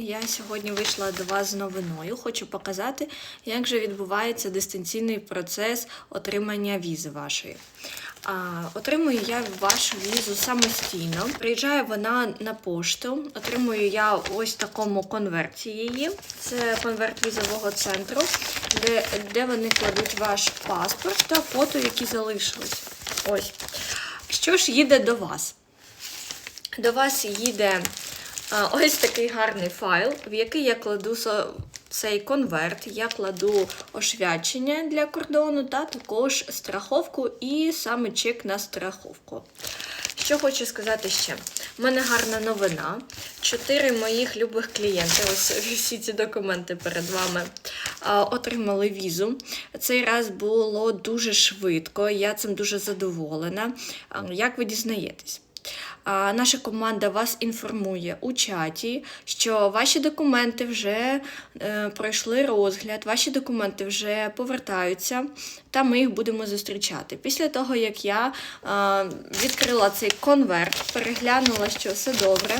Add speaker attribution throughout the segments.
Speaker 1: Я сьогодні вийшла до вас з новиною. Хочу показати, як же відбувається дистанційний процес отримання візи вашої. А, отримую я вашу візу самостійно. Приїжджає вона на пошту. Отримую я ось такому конверті її. Це конверт візового центру, де, де вони кладуть ваш паспорт та фото, які залишились. Ось. Що ж їде до вас? До вас їде ось такий гарний файл, в який я кладу цей конверт, я кладу ошвячення для кордону та також страховку і саме чек на страховку. Що хочу сказати ще? У мене гарна новина. Чотири моїх любих клієнти, ось всі ці документи перед вами, отримали візу. Цей раз було дуже швидко, я цим дуже задоволена. Як ви дізнаєтесь? Наша команда вас інформує у чаті, що ваші документи вже е, пройшли розгляд, ваші документи вже повертаються, та ми їх будемо зустрічати. Після того, як я е, відкрила цей конверт, переглянула, що все добре,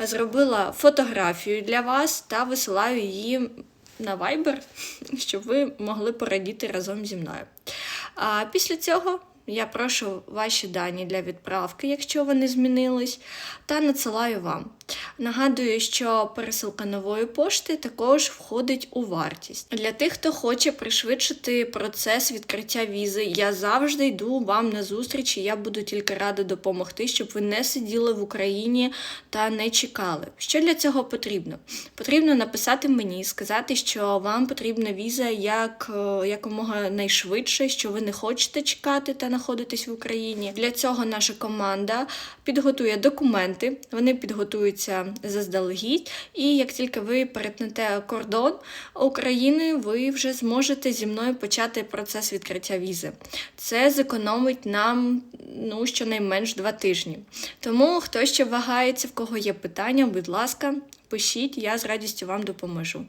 Speaker 1: зробила фотографію для вас та висилаю її на Viber, щоб ви могли порадіти разом зі мною. А після цього я прошу ваші дані для відправки, якщо вони змінились, та надсилаю вам. Нагадую, що пересилка нової пошти також входить у вартість. Для тих, хто хоче пришвидшити процес відкриття візи, я завжди йду вам на зустріч, і я буду тільки рада допомогти, щоб ви не сиділи в Україні та не чекали. Що для цього потрібно? Потрібно написати мені, сказати, що вам потрібна віза як е, якомога найшвидше, що ви не хочете чекати та знаходитесь в Україні. Для цього наша команда підготує документи, вони підготуються заздалегідь. І як тільки ви перетнете кордон України, ви вже зможете зі мною почати процес відкриття візи. Це зекономить нам ну щонайменш два тижні. Тому хто ще вагається, в кого є питання, будь ласка, пишіть, я з радістю вам допоможу.